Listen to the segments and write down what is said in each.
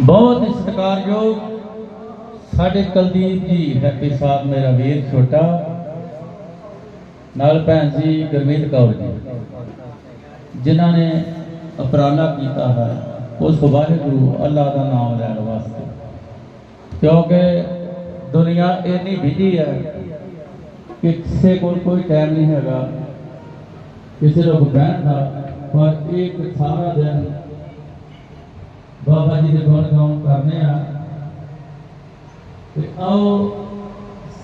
ਬਹੁਤ ਸਤਿਕਾਰਯੋਗ ਸਾਡੇ ਕੁਲਦੀਪ ਜੀ, ਹੈਪੀ ਸਾਹਿਬ, ਮੇਰਾ ਵੀਰ ਛੋਟਾ। ਨਾਲ ਭੈਣ ਜੀ ਗੁਰਮੀਤ ਕੌਰ ਜੀ, ਜਿਨ੍ਹਾਂ ਨੇ ਉਪਰਾਲਾ ਕੀਤਾ ਹੈ ਉਸ ਵਾਹਿਗੁਰੂ ਅੱਲਾ ਦਾ ਨਾਮ ਲੈਣ ਵਾਸਤੇ। ਕਿਉਂਕਿ ਦੁਨੀਆ ਇੰਨੀ ਬਿਜ਼ੀ ਹੈ ਕਿ ਕਿਸੇ ਕੋਲ ਕੋਈ ਟਾਈਮ ਨਹੀਂ ਹੈਗਾ, ਕਿਸੇ ਨੂੰ ਬਹਿਣ ਦਾ ਪਰ ਇੱਕ ਸਾਰਾ ਦਿਨ ਬਾਬਾ ਜੀ ਦੇ ਗੁਣ ਗਾਉਣ ਕਰਨੇ ਆ। ਤੇ ਆਓ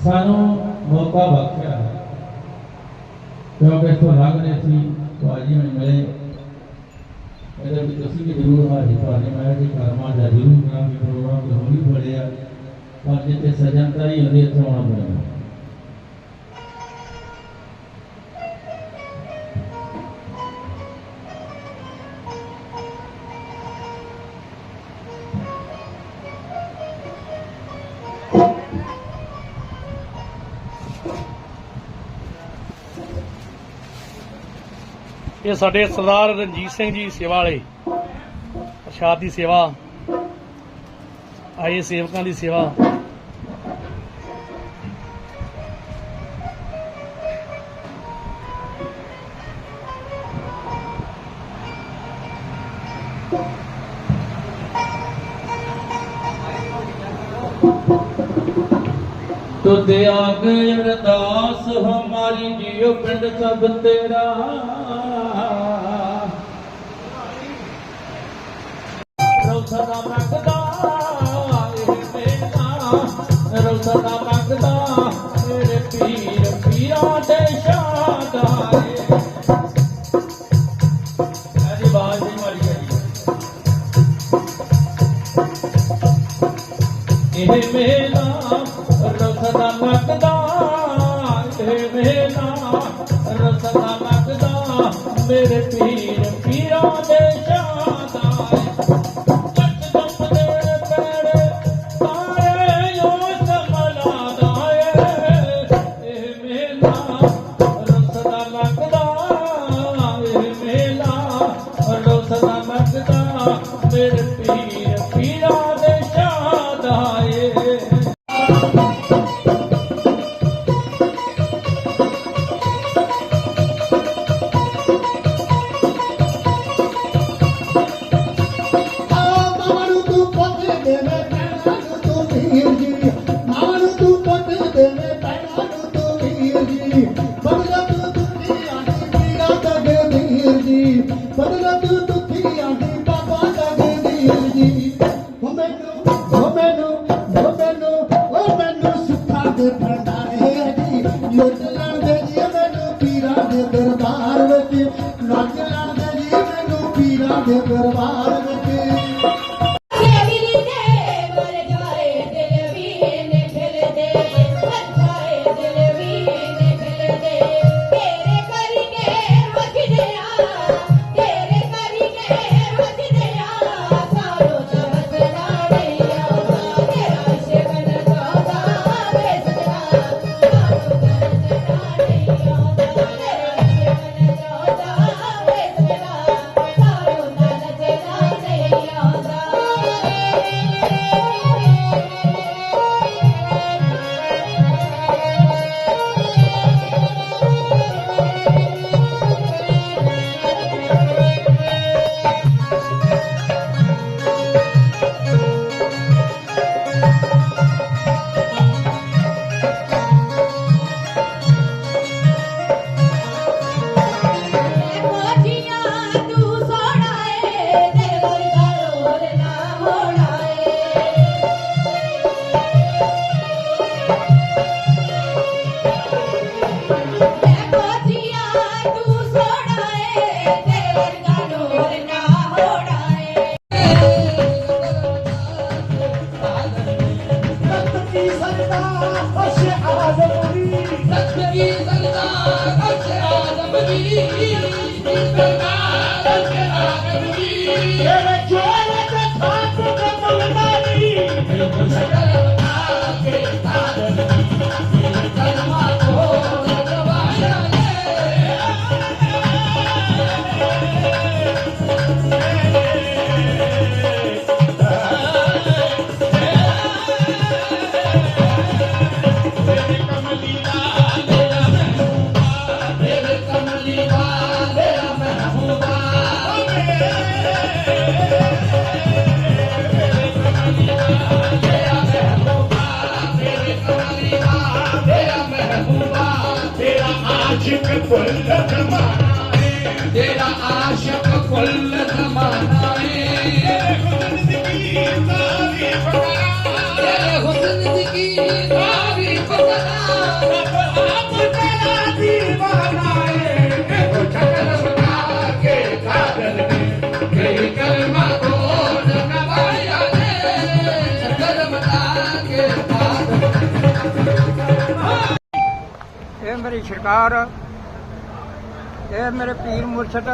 ਸਾਨੂੰ ਮੌਕਾ ਬਖਸ਼ਿਆ ਕਿਉਂਕਿ ਇੱਥੋਂ ਲੰਘਦੇ ਸੀ ਭਾਜੀ ਮੈਨੂੰ ਮਿਲੇ। ਇਹਦੇ ਵਿੱਚ ਤੁਸੀਂ ਵੀ ਜ਼ਰੂਰ ਹਾਜ਼ਰ ਭਾਜੀ ਮੈਂ ਜੀ ਕਰਮਾ ਦਾ ਜ਼ਰੂਰ ਕਰਾਂਗੇ, ਪ੍ਰੋਗਰਾਮ ਤੇ ਬੜਿਆ ਪਰ ਜਿੱਥੇ ਸਜਣਤਾ ਹੀ ਹੁੰਦੀ ਇੱਥੇ ਆਉਣਾ ਪੈਣਾ। ਇਹ ਸਾਡੇ ਸਰਦਾਰ ਰਣਜੀਤ ਸਿੰਘ ਜੀ ਸੇਵਾ ਵਾਲੇ, ਪ੍ਰਸ਼ਾਦ ਦੀ ਸੇਵਾ, ਆਏ ਸੇਵਕਾਂ ਦੀ ਸੇਵਾ। ਤੁਧ ਆਗ ਅਰਦਾਸ, ਹਮਾਰੀ ਜੀਓ ਪਿੰਡ ਸਭ ਤੇਰਾ। ਸਦਾ ਮੰਗਦਾ ਇਹ ਪੀਰ ਪੀਰਾਂ ਦੇ ਸ਼ਾਦਾਰੇ ਅਜੀ ਬਾਜ ਨਹੀਂ ਮਾਰੀ ਮੇਰੇ ਪੀਰ ভগবান अशे आजमगी ਫੁੱਲ ਜ਼ਮਾਨਾ ਏ ਤੇਰਾ ਆਸ਼ਕ ਫੁੱਲ ਜ਼ਮਾਨਾ ਏ ਤੇਰੇ ਹੁਸਨ ਦੀ ਤਾਰੀਫ ਕਰਾਂ ਤੇਰੇ ਹੁਸਨ ਦੀ ਤਾਰੀਫ ਕਰਾਂ ਆਪ ਤੇਰਾ دیਵਾਨਾ ਏ ਇਹੋ ਸ਼ਕਲ ਬਣਾ ਕੇ ਕਾਦਰ ਨੇ ਕਈ ਕਲਮਾ ਕੋਲ ਨਵਾਇਆ ਨੇ ਸ਼ਕਲ ਬਣਾ ਕੇ ਕਾਦਰ ਇਹ ਮੇਰੀ ਸਰਕਾਰ ਇਹ ਮੇਰੇ ਪੀਰ ਮੁਰਸ਼ਦ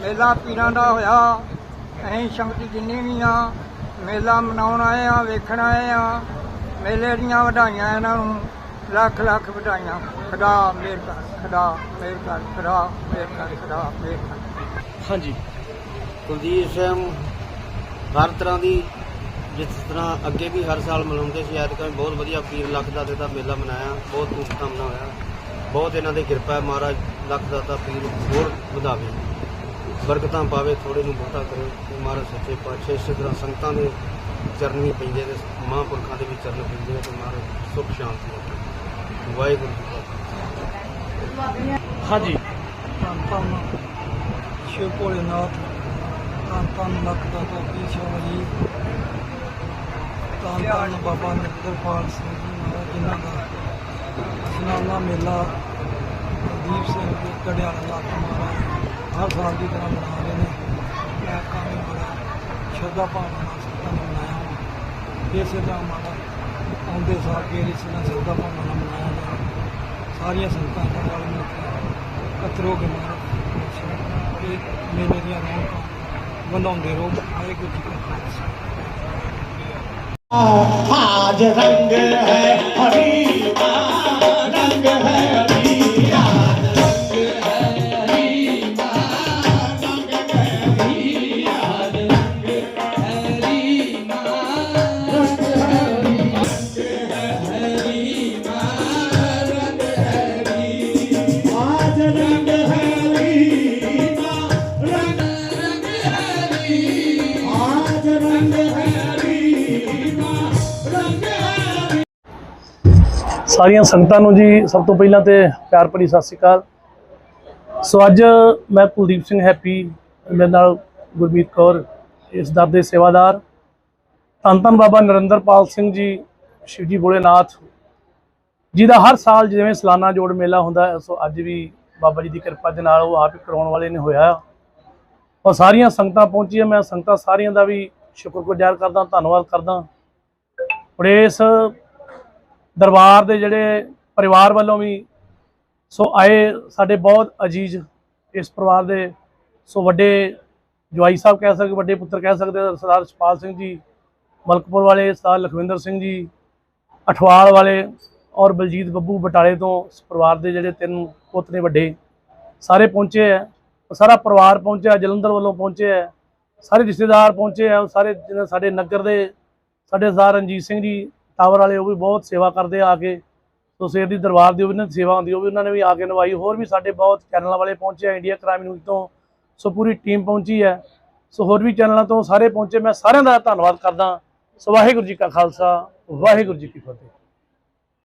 ਮੇਲਾ ਪੀਰਾਂ ਦਾ ਹੋਇਆ। ਅਸੀਂ ਸੰਗਤ ਜਿੰਨੀ ਵੀ ਆ, ਮੇਲਾ ਮਨਾਉਣ ਆਏ ਆ, ਵੇਖਣ ਆਏ ਆ। ਮੇਲੇ ਦੀਆਂ ਵਧਾਈਆਂ ਇਹਨਾਂ ਨੂੰ। ਲੱਖ ਲੱਖ ਵਧਾਈਆਂ। ਖੁਦਾ, ਮੇਰ ਕਰ, ਖੁਦਾ, ਮੇਰ ਕਰ, ਖੁਦਾ, ਮੇਰ ਕਰ, ਖੁਦਾ, ਮੇਰ ਕਰ। ਹਾਂਜੀ। ਕੁਲਦੀਪ ਸਿੰਘ, ਹਰ ਤਰ੍ਹਾਂ ਦੀ ਜਿਸ ਤਰ੍ਹਾਂ ਅੱਗੇ ਵੀ ਹਰ ਸਾਲ ਮਨਾਉਂਦੇ ਸੀ, ਐਤਕਾਂ ਵੀ ਬਹੁਤ ਵਧੀਆ ਪੀਰ ਲੱਖ ਦਾਤੇ ਦਾ ਮੇਲਾ ਮਨਾਇਆ। ਬਹੁਤ ਧੂਮਧਾਮ ਨਾਲ ਹੋਇਆ। ਬਹੁਤ ਇਹਨਾਂ ਦੀ ਕਿਰਪਾ ਹੈ ਮਹਾਰਾਜ। ਲੱਖ ਦਾਤਾ ਪੀਰ ਹੋਰ ਵਧਾਵੇ। ਬਰਕਤਾਂ ਪਾਵੇ ਥੋੜੇ ਨੂੰ ਬਹੁਤਾ ਕਰੇ ਤੇ ਮਹਾਰਾਜ ਸੱਚੇ ਪਾਤਸ਼ਾਹ ਇਸੇ ਤਰ੍ਹਾਂ ਸੰਗਤਾਂ ਦੇ ਚਰਨੀ ਪੈਂਦੇ ਤੇ ਮਹਾਂਪੁਰਖਾਂ ਦੇ ਵੀ ਚਰਨ ਪੈਂਦੇ ਆ ਤੇ ਮਹਾਰਾਜ ਸੁਖ, ਸ਼ਾਂਤੀ ਰੱਖੇ। ਵਾਹਿਗੁਰੂ ਜੀ ਕਾ ਖਾਲਸਾ। ਹਾਂਜੀ। ਧੰਨ ਧੰਨ। ਸ਼ਿਵ ਭੋਲੇਨਾਥ ਧੰਨ ਧੰਨ ਲੱਖ ਦਾ ਕੋਪੀ ਸ਼ਾਹੀ ਧੰਨ ਧੰਨ ਬਾਬਾ ਨਿਰਪਾਲ ਸਿੰਘ ਜੀ ਮਹਾਰਾਜ, ਜਿਨ੍ਹਾਂ ਦਾ ਅਸਨਾਨਾ ਮੇਲਾ ਦੀਪ ਸਿੰਘ ਦੇ ਕੜਿਆ ਲੱਖ ਮਾਰਾ ਹਰ ਸਾਲ ਦੀ ਤਰ੍ਹਾਂ ਮਨਾ ਰਹੇ ਨੇ। ਮੈਂ ਕਾਮੇ ਬੜਾ ਸ਼ਰਧਾ ਭਾਵਨਾ ਨਾਲ ਸਭ ਨੂੰ ਮਨਾਇਆ ਇਸੇ ਤਰ੍ਹਾਂ ਮਾਰਾ ਆਉਂਦੇ ਸਾਲ ਕੇ ਇਸ ਨਾਲ ਸ਼ਰਧਾ ਭਾਵਨਾ ਨਾਲ ਮਨਾਇਆ ਜਾਵੇ ਸਾਰੀਆਂ ਸੰਤਾਂ ਦੇ ਨਾਲ ਮਿਲ ਕੇ ਕਤਰੋ ਕੇ ਮਾਰਾ ਇਹ ਮੇਲੇ ਦੀਆਂ ਰੌਣਕਾਂ ਵਧਾਉਂਦੇ ਰਹੋ। ਹਰੇ ਗੁਰੂ ਜੀ ਦਾ ਖਾਲਸਾ। ਆਜ ਰੰਗ ਹੈ ਹਰੀ ਦਾ ਸਾਰੀਆਂ ਸੰਗਤਾਂ ਨੂੰ ਜੀ ਸਭ ਤੋਂ ਪਹਿਲਾਂ ਤੇ ਪਿਆਰ ਭਰੀ ਸਤਿ ਸ਼੍ਰੀ ਅਕਾਲ। ਸੋ ਅੱਜ ਮੈਂ ਕੁਲਦੀਪ ਸਿੰਘ ਹੈਪੀ, ਮੇਰੇ ਨਾਲ ਗੁਰਮੀਤ ਕੌਰ, ਇਸ ਦਰ ਦੇ ਸੇਵਾਦਾਰ, ਧੰਨ ਧੰਨ ਬਾਬਾ ਨਰਿੰਦਰਪਾਲ ਸਿੰਘ ਜੀ ਸ਼ਿਵਜੀ ਭੋਲੇਨਾਥ ਜੀ ਦਾ ਹਰ ਸਾਲ ਜਿਵੇਂ ਸਾਲਾਨਾ ਜੋੜ ਮੇਲਾ ਹੁੰਦਾ ਹੈ, ਸੋ ਅੱਜ ਵੀ ਬਾਬਾ ਜੀ ਦੀ ਕਿਰਪਾ ਦੇ ਨਾਲ ਉਹ ਆਪ ਹੀ ਕਰਾਉਣ ਵਾਲੇ ਨੇ ਹੋਇਆ। ਔਰ ਸਾਰੀਆਂ ਸੰਗਤਾਂ ਪਹੁੰਚੀਆਂ, ਮੈਂ ਸੰਗਤਾਂ ਸਾਰੀਆਂ ਦਾ ਵੀ ਸ਼ੁਕਰਗੁਜ਼ਾਰ ਕਰਦਾ, ਧੰਨਵਾਦ ਕਰਦਾ। ਔਰ ਇਸ ਦਰਬਾਰ ਦੇ ਜਿਹੜੇ ਪਰਿਵਾਰ ਵੱਲੋਂ ਵੀ ਸੋ ਆਏ ਸਾਡੇ ਬਹੁਤ ਅਜੀਜ਼ ਇਸ ਪਰਿਵਾਰ ਦੇ, ਸੋ ਵੱਡੇ ਜਵਾਈ ਸਾਹਿਬ ਕਹਿ ਸਕਦੇ, ਵੱਡੇ ਪੁੱਤਰ ਕਹਿ ਸਕਦੇ, ਸਰਦਾਰ ਸ਼ਪਾਲ ਸਿੰਘ ਜੀ, ਮਲਕਪੁਰ ਵਾਲੇ, ਸਰਦਾਰ ਲਖਵਿੰਦਰ ਸਿੰਘ ਜੀ, ਅਠਵਾਲ ਵਾਲੇ ਔਰ ਬਲਜੀਤ ਬੱਬੂ ਬਟਾਲੇ ਤੋਂ ਇਸ ਪਰਿਵਾਰ ਦੇ ਜਿਹੜੇ ਤਿੰਨ ਪੁੱਤ ਨੇ ਵੱਡੇ, ਸਾਰੇ ਪਹੁੰਚੇ ਹੈ, ਸਾਰਾ ਪਰਿਵਾਰ ਪਹੁੰਚਿਆ ਜਲੰਧਰ ਵੱਲੋਂ ਪਹੁੰਚੇ ਹੈ, ਸਾਰੇ ਰਿਸ਼ਤੇਦਾਰ ਪਹੁੰਚੇ ਹੈ ਸਾਰੇ ਜਿਹਨਾਂ ਸਾਡੇ ਨਗਰ ਦੇ, ਸਾਡੇ ਸਰਦਾਰ ਰਣਜੀਤ ਸਿੰਘ ਜੀ ਟਾਵਰ ਵਾਲੇ ਉਹ ਵੀ ਬਹੁਤ ਸੇਵਾ ਕਰਦੇ ਆ ਕੇ, ਸੋ ਸਵੇਰ ਦੀ ਦਰਬਾਰ ਦੀ ਉਹ ਵੀ ਉਹਨਾਂ ਦੀ ਸੇਵਾ ਹੁੰਦੀ, ਉਹ ਵੀ ਉਹਨਾਂ ਨੇ ਵੀ ਆ ਕੇ ਨਿਭਾਈ। ਹੋਰ ਵੀ ਸਾਡੇ ਬਹੁਤ ਚੈਨਲਾਂ ਵਾਲੇ ਪਹੁੰਚੇ ਆ ਇੰਡੀਆ ਕ੍ਰਾਈਮ ਨਿਊਜ਼ ਤੋਂ, ਸੋ ਪੂਰੀ ਟੀਮ ਪਹੁੰਚੀ ਹੈ। ਸੋ ਹੋਰ ਵੀ ਚੈਨਲਾਂ ਤੋਂ ਸਾਰੇ ਪਹੁੰਚੇ, ਮੈਂ ਸਾਰਿਆਂ ਦਾ ਧੰਨਵਾਦ ਕਰਦਾ। ਸੋ ਵਾਹਿਗੁਰੂ ਜੀ ਕਾ ਖਾਲਸਾ, ਵਾਹਿਗੁਰੂ ਜੀ ਕੀ ਫਤਿਹ।